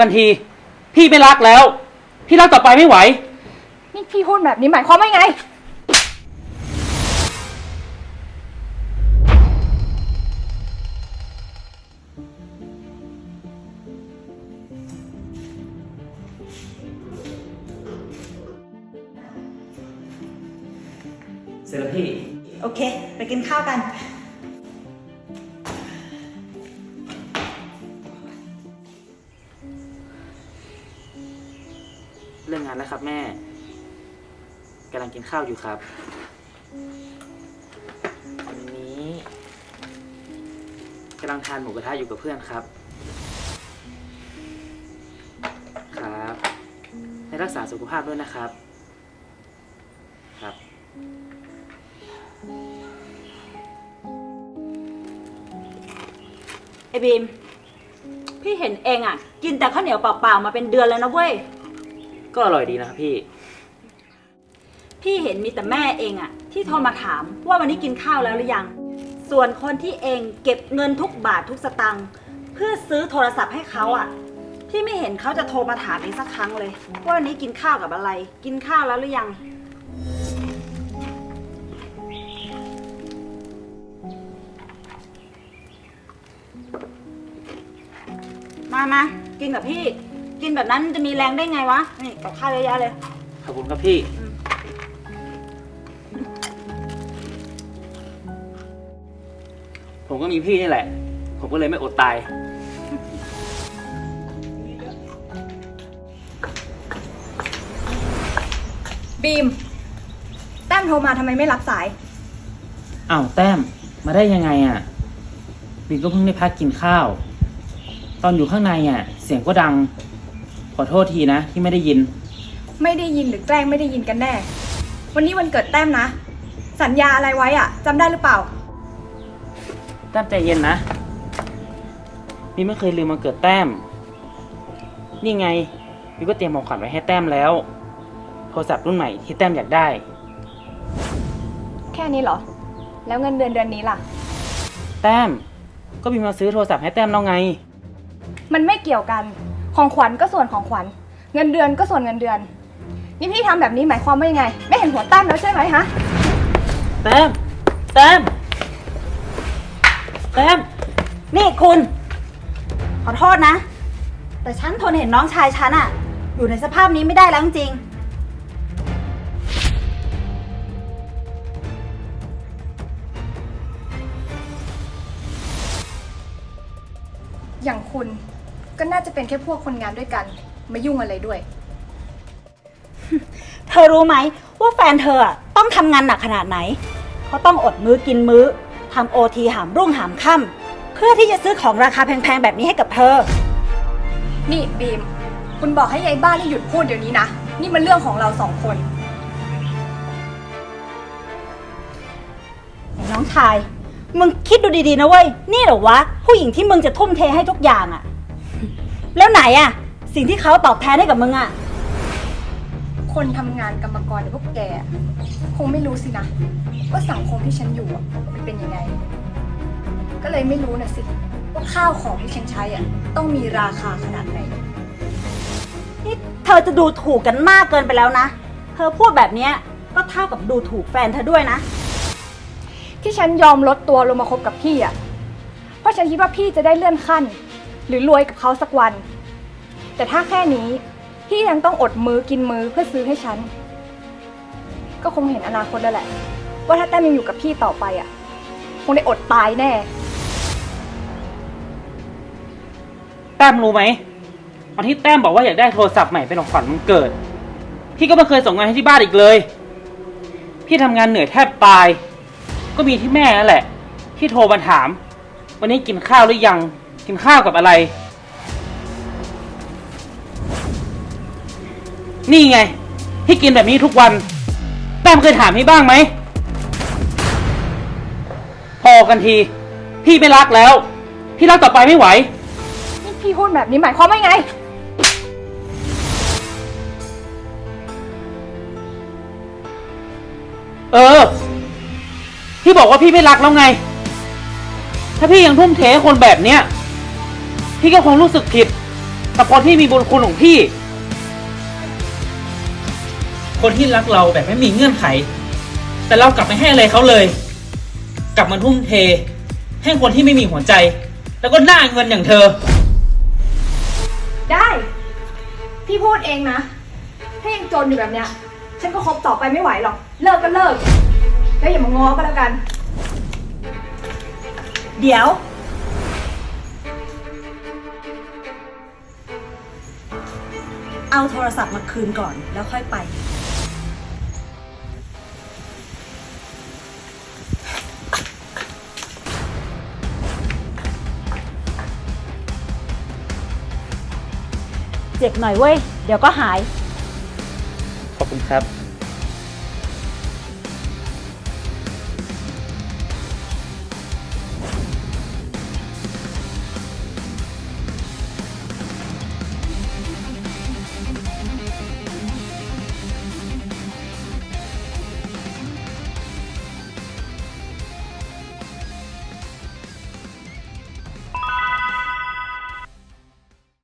กันที พี่ไม่รักแล้ว พี่รักต่อไปไม่ไหว นี่พี่พูดแบบนี้หมายความว่าไง เสร็จแล้วพี่ โอเค ไปกินข้าวกันานแล้วครับแม่กำลังกินข้าวอยู่ครับวันนี้กำลังทานหมูกระทะอยู่กับเพื่อนครับ ครับให้รักษาสุขภาพด้วยนะครับ ครับไอ้บีม พี่เห็นเองอะ กินแต่ข้าวเหนียวเปล่าๆมาเป็นเดือนแล้วนะเว้ย ก็อร่อยดีนะครับพี่ พี่เห็นมีแต่แม่เองอะที่โทรมาถามว่าวันนี้กินข้าวแล้วหรือยัง ส่วนคนที่เองเก็บเงินทุกบาททุกสตังค์เพื่อซื้อโทรศัพท์ให้เขาอะพี่ไม่เห็นเขาจะโทรมาถามเองสักครั้งเลยว่าวันนี้กินข้าวกับอะไร กินข้าวแล้วหรือยัง มามากินกับพี่ กินแบบนั้นจะมีแรงได้ไงวะ นี่กับข้าวเยอะแยะเลย ขอบคุณครับพี่ ผมก็มีพี่นี่แหละ ผมก็เลยไม่อดตาย บีม แต้มโทรมาทำไมไม่รับสาย อ้าวแต้ม มาได้ยังไงอะบินก็เพิ่งได้พักกินข้าว ตอนอยู่ข้างในอะ เสียงก็ดัง ขอโทษทีนะที่ไม่ได้ยิน ไม่ได้ยินหรือแกล้งไม่ได้ยินกันแน่ วันนี้วันเกิดแต้มนะ สัญญาอะไรไว้อะจำได้หรือเปล่า แต้มใจเย็นนะบินไม่เคยลืมมาเกิดแต้ม นี่ไงบินก็เตรียมของขวัญไว้ให้แต้มแล้ว โทรศัพท์รุ่นใหม่ที่แต้มอยากได้ แค่นี้เหรอ แล้วเงินเดือนเดือนนี้ล่ะ แต้ม ก็บินมาซื้อโทรศัพท์ให้แต้มแล้วไง มันไม่เกี่ยวกัน ของขวัญก็ส่วนของขวัญ เงินเดือนก็ส่วนเงินเดือน นี่พี่ทำแบบนี้หมายความว่ายังไง ไม่เห็นหัวแต้มแล้วใช่ไหมฮะ แต้มแต้มแต้มนี่คุณ ขอโทษนะ แต่ฉันทนเห็นน้องชายฉันอะอยู่ในสภาพนี้ไม่ได้แล้วจริงอย่างคุณ ก็น่าจะเป็นแค่พวกคนงานด้วยกัน มายุ่งอะไรด้วยๆเธอรู้ไหมว่าแฟนเธออะต้องทำงานหนักขนาดไหน เขาต้องอดมื้อกินมื้อทำโอทีหามรุ่งหามค่ำเพื่อที่จะซื้อของราคาแพงๆแบบนี้ให้กับเธอ นี่บีม คุณบอกให้ยายบ้านที่หยุดพูดเดี๋ยวนี้นะ นี่มันเรื่องของเราสองคน ไอ้น้องชาย มึงคิดดูดีๆนะเว้ย นี่เหรอวะ ผู้หญิงที่มึงจะทุ่มเทให้ทุกอย่างอะ แล้วไหนอะสิ่งที่เขาตอบแทนให้กับมึงอะคนทำงานกรรมกรหรือพวกแกคงไม่รู้สินะว่าสังคมที่ฉันอยู่อะมันเป็นยังไง ก็เลยไม่รู้นะสิว่าข้าวของที่ฉันใช้อะต้องมีราคาขนาดไหน นี่เธอจะดูถูกกันมากเกินไปแล้วนะ เธอพูดแบบเนี้ยก็เท่ากับดูถูกแฟนเธอด้วยนะ ที่ฉันยอมลดตัวลงมาคบกับพี่อะ เพราะฉันคิดว่าพี่จะได้เลื่อนขั้น หรือรวยกับเขาสักวัน แต่ถ้าแค่นี้พี่ยังต้องอดมือกินมือเพื่อซื้อให้ฉัน ก็คงเห็นอนาคตแล้วแหละ ว่าถ้าแต้มยังอยู่กับพี่ต่อไปอะ คงได้อดตายแน่ แต้มรู้ไหมวันที่แต้มบอกว่าอยากได้โทรศัพท์ใหม่เป็นของขวัญวันเกิด พี่ก็ไม่เคยส่งงานให้ที่บ้านอีกเลย พี่ทำงานเหนื่อยแทบตาย ก็มีที่แม่นั่นแหละ ที่โทรมาถาม วันนี้กินข้าวหรือยัง กินข้าวกับอะไร นี่ไงพี่กินแบบนี้ทุกวัน แต้มเคยถามพี่บ้างไหม พอกันที พี่ไม่รักแล้ว พี่รักต่อไปไม่ไหว นี่พี่พูดแบบนี้หมายความว่าไง เออ พี่บอกว่าพี่ไม่รักแล้วไง ถ้าพี่ยังทุ่มเทให้คนแบบเนี้ย พี่ก็คงรู้สึกผิดกับคนที่มีบุญคุณของพี่ คนที่รักเราแบบไม่มีเงื่อนไข แต่เรากลับไม่ให้อะไรเขาเลย กลับมาทุ่มเท ให้คนที่ไม่มีหัวใจ แล้วก็หน้าเงินอย่างเธอ ได้ พี่พูดเองนะ ถ้ายังจนอยู่แบบเนี้ย ฉันก็คบต่อไปไม่ไหวหรอก เลิกก็เลิก แล้วอย่ามางอก็แล้วกัน เดี๋ยว เอาโทรศัพท์มาคืนก่อนแล้วค่อยไป เจ็บหน่อยเว้ย เดี๋ยวก็หาย ขอบคุณครับ